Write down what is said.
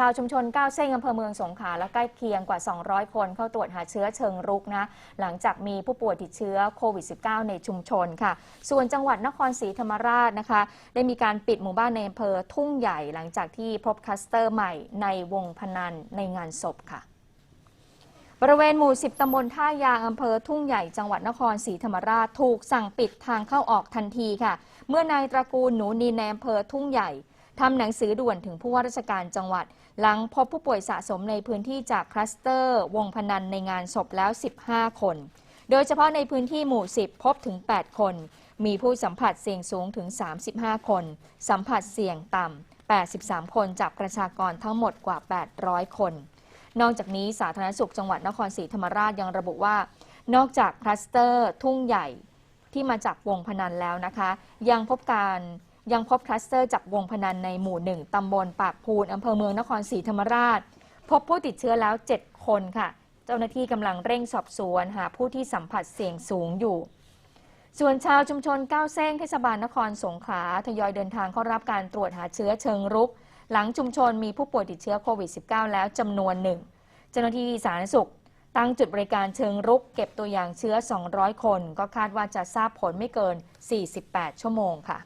ชาวชุมชนก้าวเส้งอำเภอเมืองสงขลาและใกล้เคียงกว่า 200 คนเข้าตรวจหาเชื้อเชิงรุกนะหลังจากมีผู้ป่วยติดเชื้อโควิด -19 ในชุมชนค่ะ ส่วนจังหวัดนครศรีธรรมราชนะคะ ได้มีการปิดหมู่บ้านในอำเภอทุ่งใหญ่หลังจากที่พบคลัสเตอร์ใหม่ในวงพนันในงานศพค่ะบริเวณหมู่ 10 ตำบลท่ายาง อำเภอทุ่งใหญ่ จังหวัดนครศรีธรรมราช ถูกสั่งปิดทางเข้าออกทันทีค่ะ เมื่อนายตระกูลหนูนีในอำเภอทุ่งใหญ่ ทำหนังสือด่วนถึงผู้ว่าราชการจังหวัด หลังพบผู้ป่วยสะสมในพื้นที่จากคลัสเตอร์ วงพนันในงานศพแล้ว 15 คน โดยเฉพาะในพื้นที่หมู่ 10 พบถึง 8 คน มีผู้สัมผัสเสี่ยงสูงถึง 35 คน สัมผัสเสี่ยงต่ำ 83 คนจากประชากรทั้งหมดกว่า 800 คน นอกจากนี้สาธารณสุขจังหวัดนครศรีธรรมราชยังระบุว่า นอกจากคลัสเตอร์ทุ่งใหญ่ที่มาจากวงพนันแล้วนะคะ ยังพบการ ยังพบคลัสเตอร์จากวงพนันในหมู่หนึ่งตำบลปากพูนอำเภอเมืองนครศรีธรรมราช พบผู้ติดเชื้อแล้ว 7 คนค่ะ เจ้าหน้าที่กำลังเร่งสอบสวนหาผู้ที่สัมผัสเสี่ยงสูงอยู่ ส่วนชาวชุมชนก้าวเส้งเทศบาลนครสงขลาทยอยเดินทางเข้ารับการตรวจหาเชื้อเชิงรุก หลังชุมชนมีผู้ป่วยติดเชื้อโควิด -19 แล้วจำนวนหนึ่งเจ้าหน้าที่สาธารณสุข ตั้งจุดบริการเชิงรุก เก็บตัวอย่างเชื้อ 200 คน ก็คาดว่าจะทราบผลไม่เกิน 48 ชั่วโมงค่ะ